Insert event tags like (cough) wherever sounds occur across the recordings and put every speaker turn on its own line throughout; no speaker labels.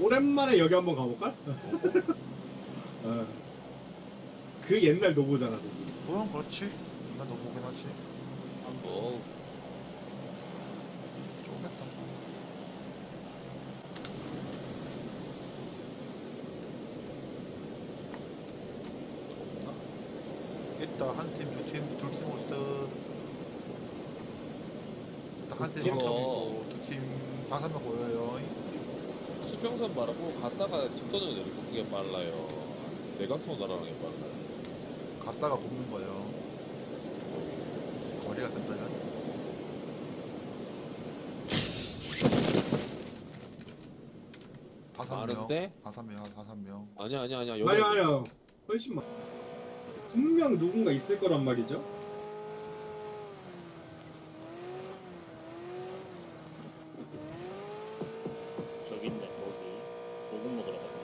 오랜만에 여기 한번 가볼까? (laughs) 어. 그 옛날 노보잖아. 거기.
그렇지. 난 너무 보긴 하지.
뭐
쪼겠다. 없나? 있다 한 팀, 두 팀, 둘 팀 올 듯. 일단 한 팀
팀
확정이고 두 팀 다섯 명 보여요.
수평선 바라고 갔다가 직선으로 내리는 게 빨라요. 대각선 날아가는 게 빨라요.
갔다가 굽는 거예요. 거리가 된다면. 다섯 명.
많은데?
다섯 명, 다섯 명.
아니야 아니야 아니야.
아니
여덟 명.
아니야. 훨씬 많. 분명 누군가 있을 거란 말이죠.
저기 있네 거기 고급 먹으러 가네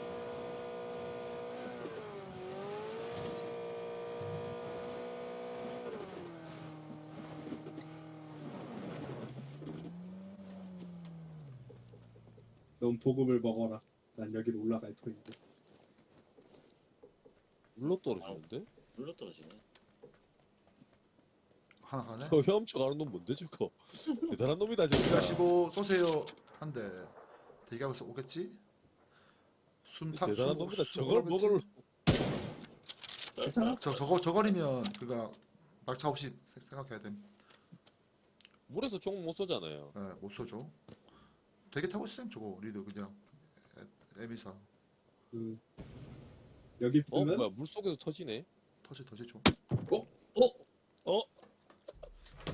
넌 보급을 먹어라. 난 여기로 올라갈 터인데.
물로 떨어지는데?
물로 떨어지네
하나 가네.
저 헤엄쳐 가는 놈 뭔데 저거? 대단한 놈이다 저거.
가시고 쏘세요. 한 대. 대기하고 있어 오겠지? 숨참
대단한
숨-
놈이다.
숨
저걸
오겠지?
먹을
괜찮아?
저 저거 저거리면 그가 낙차 없이 생- 생각해야 됨.
물에서 총 못 쏘잖아요.
예, 못 쏘죠. 되게 타고 있음 저거 리드 그냥 에- 에비사
그 여기
어
있으면
뭐야 물 속에서 터지네.
터지 터지죠.
어?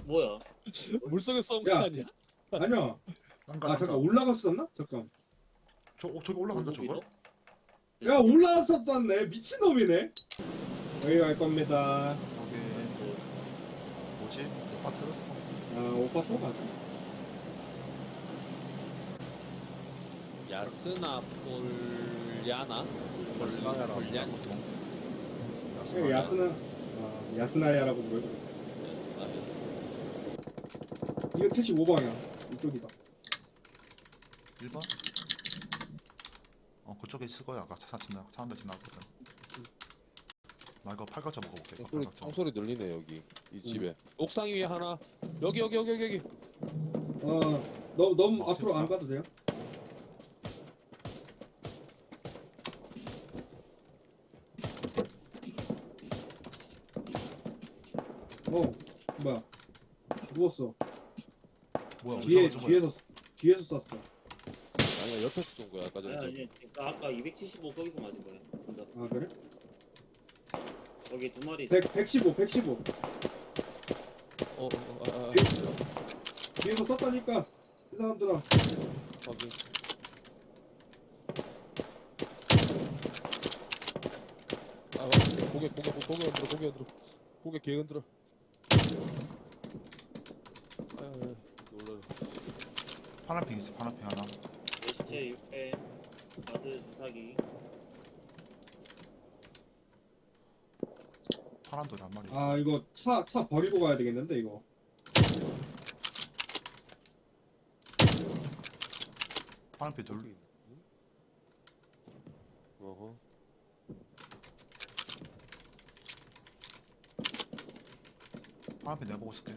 뭐야 (laughs)
물 속에 쏜 거
야.
아니야?
아니야.
난가
아 잠깐 올라갔었나? 잠깐.
저 어, 저기 올라간다 저거.
야 올라왔었었네. 미친 놈이네. 여기 갈 겁니다.
여기 뭐지? 아파트?
아 오빠 또 가자.
야스나 폴야나?
야스나야라? 보통.
여기 야스나 아, 야스나야라고 부르죠.
야스나.
275방향 이쪽이다.
1번? 어 그쪽에 있을 거야. 아까 차 지나 차한 대 지나거든. 나 이거 팔각자 먹어볼게. 이거
총소리,
팔각자.
총소리 들리네 여기 이 집에. 옥상 위에 하나. 여기 여기 여기 여기 여기.
어, 너 너무
어,
앞으로 안
진짜?
가도 돼요? 어, 뭐야? 누웠어.
뭐야?
뒤에 뒤에서 뒤에서 쐈어.
아니야 옆에서 쏜 거야 아까 전에.
아니 아니 그러니까 아까 275 거기서 맞은 거야 근데
아 그래?
거기 두 마리
100 115 115
어, 어, 어, 아, 아,
뒤에서 쐈다니까 이 사람들아.
확인. 아, 고개 고개 고개 흔들어 고개 흔들어 고개 개 흔들어. 아유, 놀라요.
파란핑 있어. 파란핑 하나.
시체 6회 가드 주사기
파란 돌이 한 마리.
아 이거 차 차 버리고 가야 되겠는데 이거.
파란핑 둘.
응? 어허.
파란핑 내가 보고 있을게.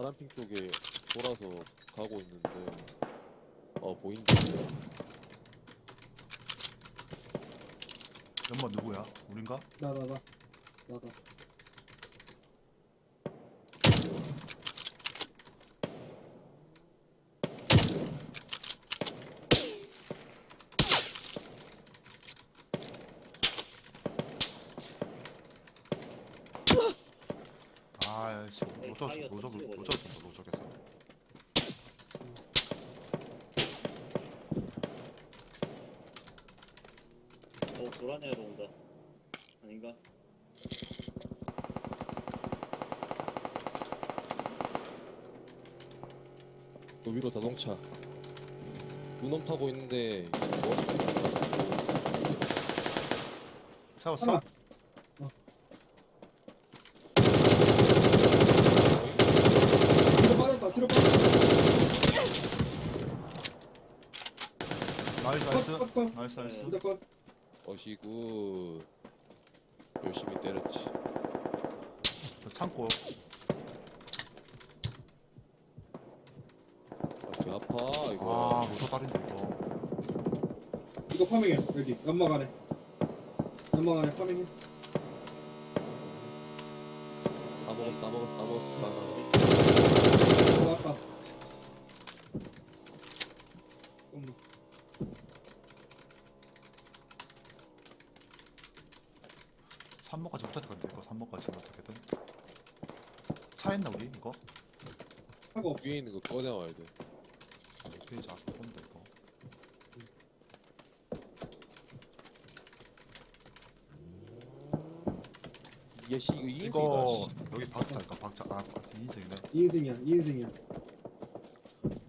파란핑 쪽에 돌아서 가고 있는데 어 보인다.
연마 누구야? 우린가?
나나나 나다.
아씨 로저 로저 로저 쏜다 로저겠어
어 불안해로 온다. 아닌가?
그 위로 자동차. 눈엄 타고 있는데 뭐?
세웠어?
하나. 뒤로 빠졌다 뒤로 빠졌다 컷컷컷
나이스 나이스
무조건
어시구 열심히 때렸지.
저 창고
아, 배 아파 이거.
아 로저 딸인데 이거
이거 파밍해 여기 연막 안에 연막 안에 파밍해
다 먹었어, 다 먹었어, 다 먹었어. 다 먹었어.
어 왔다 어머.
3번까지 못할 건데? 이거 3번까지 어떻게든? 차 있나 우리? 이거?
차가
위에 있는 거 꺼내와야 돼.
페이지 앞에 본다 이거
예시 이거 이인승이다.
이거 여기 박자 이거 박자. 아 박자. 인생이네.
2인승이야 2인승이야.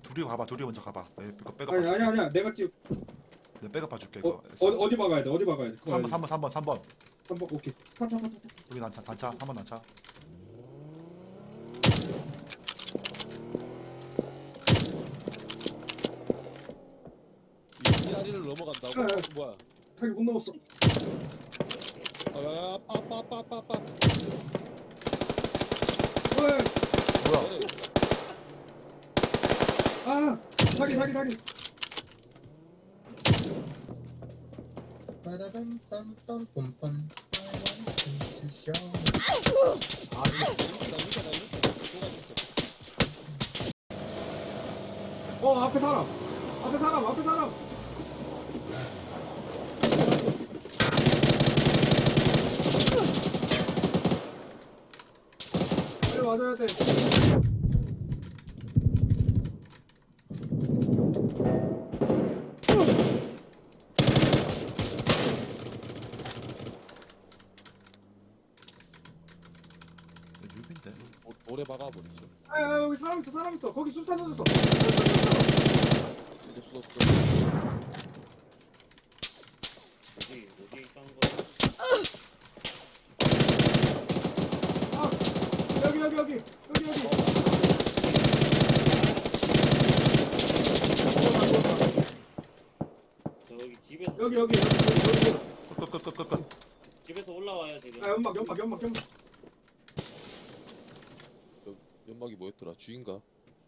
둘이 가봐 둘이 먼저 가봐. 내 이거 백업
아니 아니. 아니야. 내가 뛰어
내 백업 봐줄게
어,
이거.
어, 어디 박아야 돼? 어디 박아야 돼?
3번 3번 3번 3번
3번 오케이 타타 타 타
여기 난차 단차 3번 난차
이 다리를 넘어간다고?
아, 아.
뭐야?
타기 못 넘었어
아, 빠빠빠빠빠.
어이,
뭐야
아 타기 타기 타기
빠라밤 빰빰 빰빰
어 앞에 사람. 앞에 사람 앞에 사람. 빨리 와줘야 돼
내
오래 박아버리죠.
아, 아 여기 사람 있어 사람 있어 거기 술탄 던졌어
이제 수없어.
어디 어디 있다는 거야?
아 여기 여기 여기 여기 여기
저기 집에서
여기 여기 여기 여기 여기
끝끝끝끝끝
집에서 올라와요 지금.
아 연막 연막 연막 연막
연막이 뭐였더라? 주인가?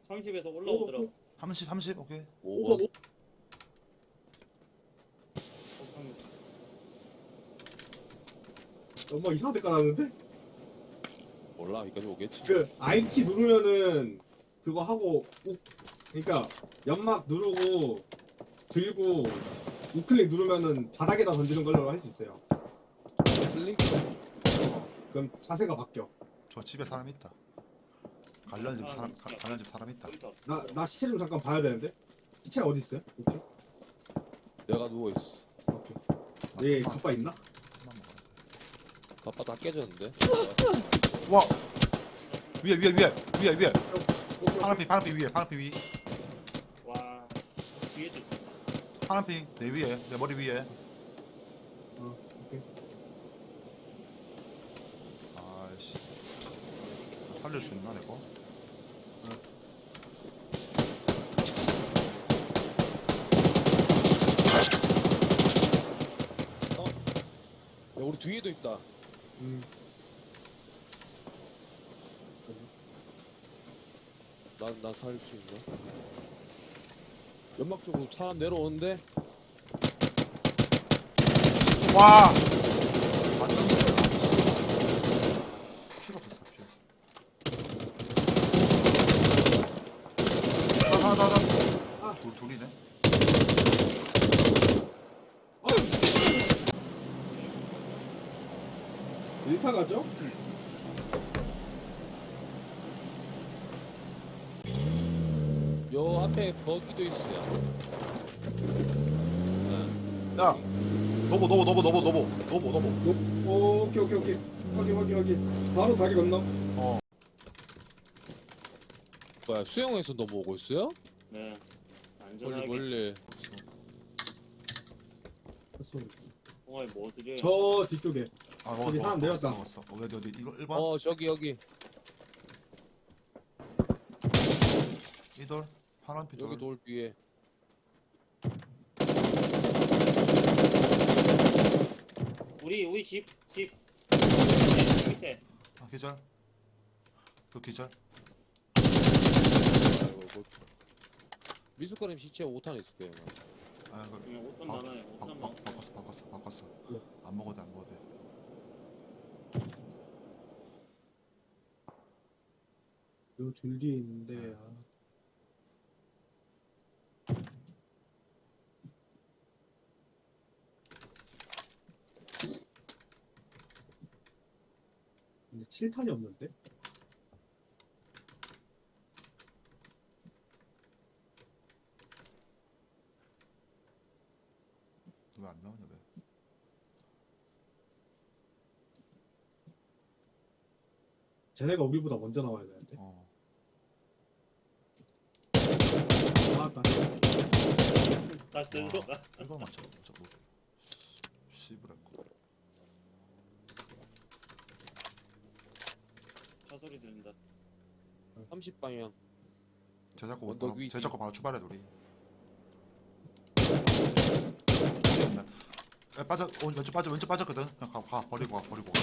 30에서 올라오더라고.
30 30 오케이
오버
5번.
오 연막 이상한 데 깔았는데
몰라, 여기까지 오겠지.
그 IT 누르면은 그거 하고 우 그러니까 연막 누르고 들고 우클릭 누르면은 바닥에다 던지는 걸로 할 수 있어요.
클릭?
그럼 자세가 바뀌어.
저 집에 사람 있다 관련 집 사람 가- 관련 집 사람 있다?
나 나 시체 좀 잠깐 봐야 되는데. 시체 어디 있어요? 오케이.
내가 누워있어.
오케이. 얘
아,
가빠 있나?
하나 먹어야 돼.
가빠 다 깨졌는데?
와 위에 위에 위에 위에 위에. 파란빛 파란빛 위에 파란빛
위와 뒤에도 있어.
파란빛 내 위에 내 머리 위에
어, 오케이.
아이씨 살릴 수 있나 내거
야, 우리 뒤에도 있다.
음.
난, 나 살릴 수 있나? 연막 쪽으로 사람 내려오는데?
와 완전 피가 없어 피 하나 하나 하나
아.
둘 둘이네
타 가죠?
요 앞에 거기도 있어요. 네.
야 노보 노보 노보 노보 노보 노보 노보
오, 오케이 오케이 오케이 확인 확인 확인 바로 다리 건너 어
뭐야 수영에서 넘어오고 있어요?
네. 안전하게.
멀리.
홍아이 어, 뭐 드려요?
저 뒤쪽에
아
여기 사람 내렸다.
먹었어 어디 어디 이거 1번
어 저기 여기
이돌 파란 피돌
여기 돌 뒤에.
우리 우리 집 집. 밑에.
아 기절 그 기절
아이고 그 미숫가림 시체 5탄 있을 거예요. 아마.
아 그,
그냥 5톤
바,
많아요.
바,
5톤
바,
많아.
바꿨어 바꿨어 바꿨어
네.
안 먹어도 안 먹어도 돼
요둘 뒤에 있는데 아. 근데 7탄이 없는데?
왜 안 나오냐 왜
쟤네가 우리보다 먼저 나와야 되는데
어.
나왔다
다시 들고 가.
1번 맞춰 맞춰 뭐 씨브랄거
차 소리 들린다.
30 방향.
쟤 자꾸
언덕
바로, 위쟤 자꾸 바로 출발해 우리 야, (laughs) 빠져 어, 왼쪽 빠져 왼쪽 빠졌거든 그냥 가, 가 버리고 가 버리고 가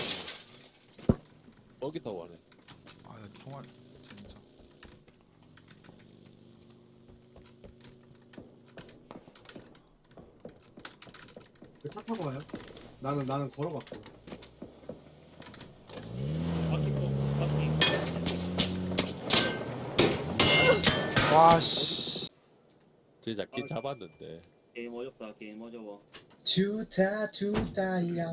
버기 타고 가네.
아 야 총알 진짜
그 차 타고 가요? 나는 나는 걸어갔고.
와씨
제
아,
잡았는데.
게임 어렵다. 게임 어려워.
주다 주다야